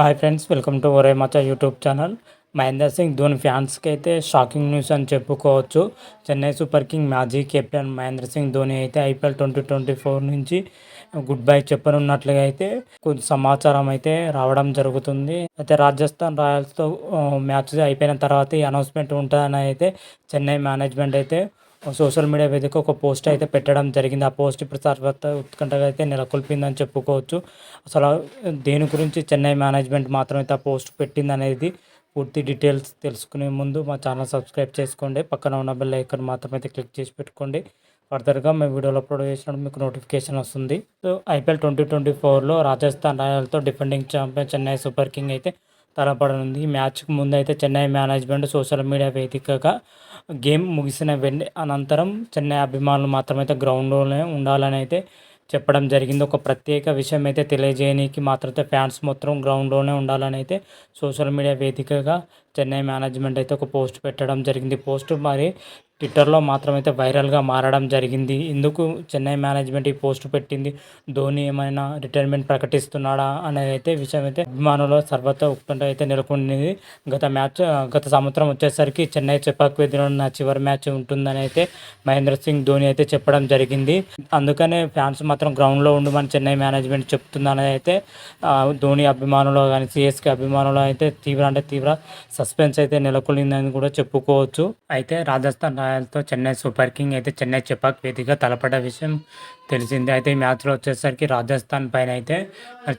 Hi friends welcome to ఒరే మచా YouTube channel Mahendar Singh Dhoni ఫ్యాన్స్కి అయితే షాకింగ్ న్యూస్ అని చెప్పుకోవచ్చు. చెన్నై సూపర్ కింగ్ మాజీ కెప్టెన్ మహేంద్ర సింగ్ ధోని అయితే ఐపీఎల్ ట్వంటీ ట్వంటీ ఫోర్ నుంచి గుడ్ బై చెప్పనున్నట్లుగా అయితే కొంచెం సమాచారం అయితే రావడం జరుగుతుంది. అయితే రాజస్థాన్ రాయల్స్తో మ్యాచ్ అయిపోయిన తర్వాత ఈ అనౌన్స్మెంట్ ఉంటుందని అయితే చెన్నై మేనేజ్మెంట్ అయితే సోషల్ మీడియా వేదిక ఒక పోస్ట్ అయితే పెట్టడం జరిగింది. ఆ పోస్ట్ ఇప్పుడు తర్వాత ఉత్కంఠగా అయితే నెలకొల్పిందని చెప్పుకోవచ్చు. అసలు దేని గురించి చెన్నై మేనేజ్మెంట్ మాత్రం అయితే ఆ పోస్ట్ పెట్టింది అనేది పూర్తి డీటెయిల్స్ తెలుసుకునే ముందు మా ఛానల్ సబ్స్క్రైబ్ చేసుకోండి. పక్కన ఉన్న బెల్ ఐకాన్ మాత్రం అయితే క్లిక్ చేసి పెట్టుకోండి. ఫర్దర్గా మేము వీడియోలో అప్లోడ్ చేసినప్పుడు మీకు నోటిఫికేషన్ వస్తుంది. సో ఐపీఎల్ ట్వంటీ ట్వంటీ ఫోర్లో Rajasthan రాయల్తో defending champion Chennai super king అయితే తలపడనుంది. ఈ ముందు అయితే చెన్నై మేనేజ్మెంట్ సోషల్ మీడియా వేదికగా గేమ్ ముగిసిన వెండి అనంతరం చెన్నై అభిమానులు మాత్రమైతే గ్రౌండ్లోనే ఉండాలని అయితే చెప్పడం జరిగింది. ఒక ప్రత్యేక విషయం అయితే తెలియజేయడానికి మాత్రమే ఫ్యాన్స్ మొత్తం గ్రౌండ్లోనే ఉండాలని అయితే సోషల్ మీడియా వేదికగా చెన్నై మేనేజ్మెంట్ అయితే ఒక పోస్ట్ పెట్టడం జరిగింది. పోస్ట్ మరి ట్విట్టర్లో మాత్రమైతే వైరల్గా మారడం జరిగింది. ఎందుకు చెన్నై మేనేజ్మెంట్ ఈ పోస్ట్ పెట్టింది. ధోని ఏమైనా రిటైర్మెంట్ ప్రకటిస్తున్నాడా అనేది అయితే విషయం అయితే అభిమానులు సర్వత ఉత్కంఠ అయితే నెలకొంది. గత మ్యాచ్ గత సంవత్సరం వచ్చేసరికి చెన్నై చెపాక్ వేదిలో నా చివరి మ్యాచ్ ఉంటుందని అయితే మహేంద్ర సింగ్ ధోని అయితే చెప్పడం జరిగింది. అందుకనే ఫ్యాన్స్ మాత్రం గ్రౌండ్లో ఉండమని చెన్నై మేనేజ్మెంట్ చెప్తుందని అయితే ధోని అభిమానులు కానీ సిఎస్కే అభిమానులు అయితే తీవ్ర అంటే తీవ్ర సస్పెన్స్ అయితే నెలకొలిందని కూడా చెప్పుకోవచ్చు. అయితే రాజస్థాన్ రాయల్స్తో చెన్నై సూపర్ కింగ్ అయితే చెన్నై చెపాక్ వేదిక తలపడ్డ విషయం. తెలిసింది. అయితే ఈ మ్యాచ్లో వచ్చేసరికి రాజస్థాన్ పైన అయితే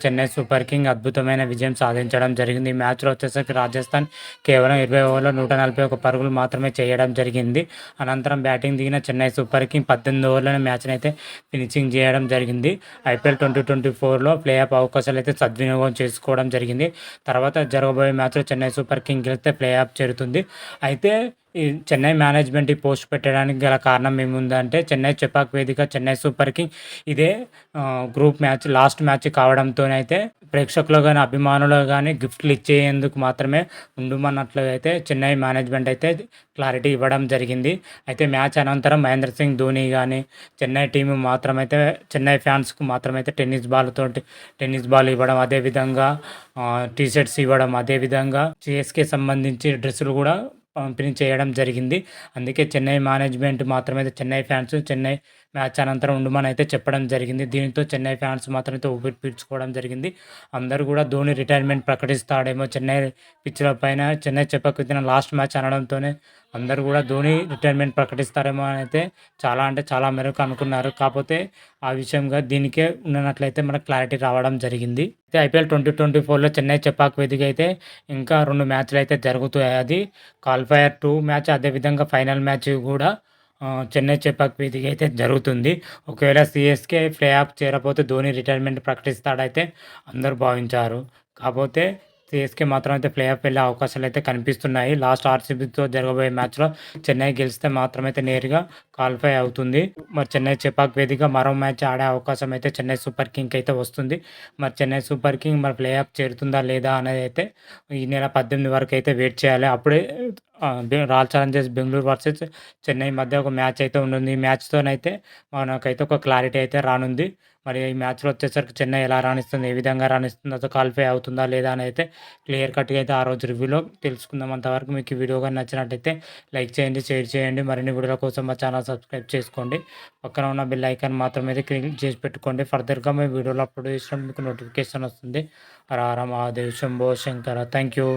చెన్నై సూపర్ కింగ్ అద్భుతమైన విజయం సాధించడం జరిగింది. ఈ మ్యాచ్లో వచ్చేసరికి రాజస్థాన్ కేవలం ఇరవై ఓవర్లో నూట నలభై ఒక పరుగులు మాత్రమే చేయడం జరిగింది. అనంతరం బ్యాటింగ్ దిగిన చెన్నై సూపర్ కింగ్ పద్దెనిమిది ఓవర్లోనే మ్యాచ్ని అయితే ఫినిషింగ్ చేయడం జరిగింది. ఐపీఎల్ ట్వంటీ ట్వంటీ ఫోర్లో ప్లే ఆఫ్ అవకాశాలు అయితే సద్వినియోగం చేసుకోవడం జరిగింది. తర్వాత జరగబోయే మ్యాచ్లో చెన్నై సూపర్ కింగ్ గెలిస్తే ప్లే ఆఫ్ చేరుతుంది. అయితే ఈ చెన్నై మేనేజ్మెంట్ ఈ పోస్ట్ పెట్టడానికి గల కారణం ఏముందంటే చెన్నై చెపాక్ వేదిక చెన్నై సూపర్ కింగ్ ఇదే గ్రూప్ మ్యాచ్ లాస్ట్ మ్యాచ్ కావడంతో అయితే ప్రేక్షకులు కానీ అభిమానులు కానీ గిఫ్ట్లు ఇచ్చేందుకు మాత్రమే ఉండమన్నట్లు అయితే చెన్నై మేనేజ్మెంట్ అయితే క్లారిటీ ఇవ్వడం జరిగింది. అయితే మ్యాచ్ అనంతరం మహేంద్ర సింగ్ ధోని కానీ చెన్నై టీం మాత్రమైతే చెన్నై ఫ్యాన్స్కు మాత్రమైతే టెన్నిస్ బాల్తో టెన్నిస్ బాల్ ఇవ్వడం అదేవిధంగా టీ షర్ట్స్ ఇవ్వడం అదేవిధంగా సిఎస్కే సంబంధించి డ్రెస్సులు కూడా పంపిణీ చేయడం జరిగింది. అందుకే చెన్నై మేనేజ్మెంట్ మాత్రమే చెన్నై ఫ్యాన్స్ చెన్నై మ్యాచ్ అనంతరం ఉండమని అయితే చెప్పడం జరిగింది. దీనితో చెన్నై ఫ్యాన్స్ మాత్రం అయితే ఊపిరి పీల్చుకోవడం జరిగింది. అందరూ కూడా ధోని రిటైర్మెంట్ ప్రకటిస్తాడేమో చెన్నై పిచ్ల పైన. చెన్నై చెప్పకపోతే లాస్ట్ మ్యాచ్ అనడంతోనే అందరూ కూడా ధోని రిటైర్మెంట్ ప్రకటిస్తారేమో అని అయితే చాలా అంటే చాలా మేరకు అనుకున్నారు. కాకపోతే ఆ విషయంగా దీనికే ఉన్నట్లయితే మనకు క్లారిటీ రావడం జరిగింది. అయితే ఐపీఎల్ ట్వంటీ ట్వంటీ ఫోర్లో చెన్నై చెపాక్ వేదిక అయితే ఇంకా రెండు మ్యాచ్లు అయితే జరుగుతాయి. అది క్వాలిఫైయర్ టూ మ్యాచ్ అదేవిధంగా ఫైనల్ మ్యాచ్ కూడా చెన్నై చెపాక్ వేదిక అయితే జరుగుతుంది. ఒకవేళ సిఎస్కే ప్లే ఆఫ్ చేరపోతే ధోని రిటైర్మెంట్ ప్రకటిస్తాడైతే అందరూ భావించారు. కాకపోతే సిఎస్కే మాత్రం అయితే ప్లే ఆఫ్ వెళ్ళే అవకాశాలు అయితే కనిపిస్తున్నాయి. లాస్ట్ ఆర్సీబీతో జరగబోయే మ్యాచ్లో చెన్నై గెలిస్తే మాత్రమైతే నేరుగా క్వాలిఫై అవుతుంది. మరి చెన్నై చెపాక్ వేదిక మరో మ్యాచ్ ఆడే అవకాశం అయితే చెన్నై సూపర్ కింగ్ అయితే వస్తుంది. మరి చెన్నై సూపర్ కింగ్ మరి ప్లే ఆఫ్ చేరుతుందా లేదా అనేది అయితే ఈ నెల పద్దెనిమిది వరకు అయితే వెయిట్ చేయాలి. అప్పుడే royal challengers Bengaluru versus Chennai మధ్య ఒక మ్యాచ్ అయితే ఉంటుంది. ఈ మ్యాచ్తోనైతే మనకైతే ఒక క్లారిటీ అయితే రానుంది. మరి ఈ మ్యాచ్లో వచ్చేసరికి చెన్నై ఎలా రాణిస్తుంది ఏ విధంగా రాణిస్తుంది అసలు క్వాలిఫై అవుతుందా లేదా అని అయితే క్లియర్ కట్గా అయితే ఆ రోజు రివ్యూలో తెలుసుకుందాం. అంతవరకు మీకు ఈ వీడియో కానీ నచ్చినట్టయితే లైక్ చేయండి షేర్ చేయండి. మరిన్ని వీడియోల కోసం మా ఛానల్ సబ్స్క్రైబ్ చేసుకోండి. పక్కన ఉన్న బిల్ ఐకాన్ మాత్రం క్లిక్ చేసి పెట్టుకోండి. ఫర్దర్గా మేము వీడియోలో అప్లోడ్ చేసినప్పుడు మీకు నోటిఫికేషన్ వస్తుంది. రారా మహాదేవ్ శంభో శంకర. Thank you